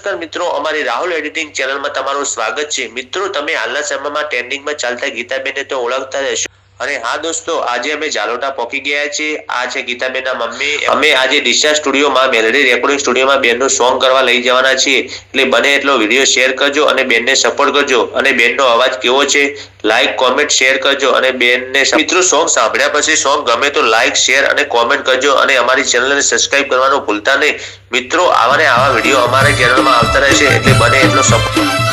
નમસ્કાર મિત્રો, અમારી રાહુલ એડિટિંગ ચેનલમાં તમારું સ્વાગત છે. મિત્રો, તમે હાલના સમયમાં ટ્રેન્ડિંગમાં ચાલતા ગીતાબેનને તો ઓળખતા રહેશો અને હા દોસ્તો, આજે અમે જાલોટા પહોંચી ગયા છીએ. આ છે ગીતાબેનના મમ્મી. અમે આજે દિશા સ્ટુડિયોમાં, મેલડી રેકોર્ડિંગ સ્ટુડિયોમાં બેનનું સોંગ કરવા લઈ જવાના છીએ. એટલે બને એટલો વીડિયો શેર કરજો અને બેનને સપોર્ટ કરજો. અને બેનનો અવાજ કેવો છે? લાઈક, કોમેન્ટ, શેર કરજો. અને બેનને મિત્રો, સોંગ સાંભળ્યા પછી સોંગ ગમે તો લાઈક, શેર અને કોમેન્ટ કરજો. અને અમારી ચેનલને સબસ્ક્રાઇબ કરવાનું ભૂલતા નહીં. મિત્રો, આવા ને આવા વીડિયો અમારા ચેનલમાં આવતા રહેશે. એટલે બને એટલો સપોર્ટ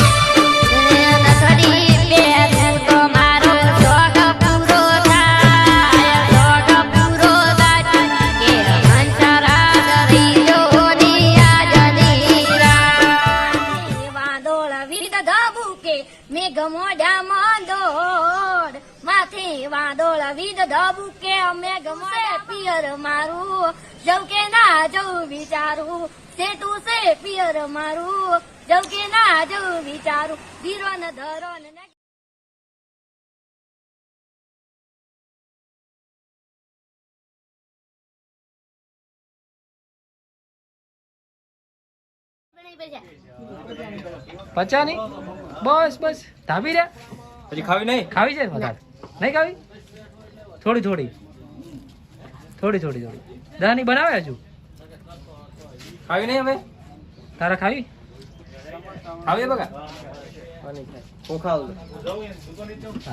વિદ ધબુકે મેઘ મોઢા મંદોડ માથે વાદોળ વિધ ધબુકે મેઘ મોઢા પિયર મારું જવ કે ના જવ વિચારું. સેટું છે પિયર મારું જવ કે ના જવ વિચારું. ધીરો ન ધરો પચા નહીં બસ બસ. ધાબી રે પછી ખાવી નહીં? ખાવી છે વધારે. નહીં ખાવી? થોડી થોડી. થોડી થોડી થોડી. દાની બનાવે હજુ? ખાવી નહીં હવે તારા ખાવી? ખાવી બગા હું ખાવું.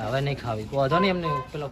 હવે નહીં ખાવી. વાંધો નહીં એમને પેલો.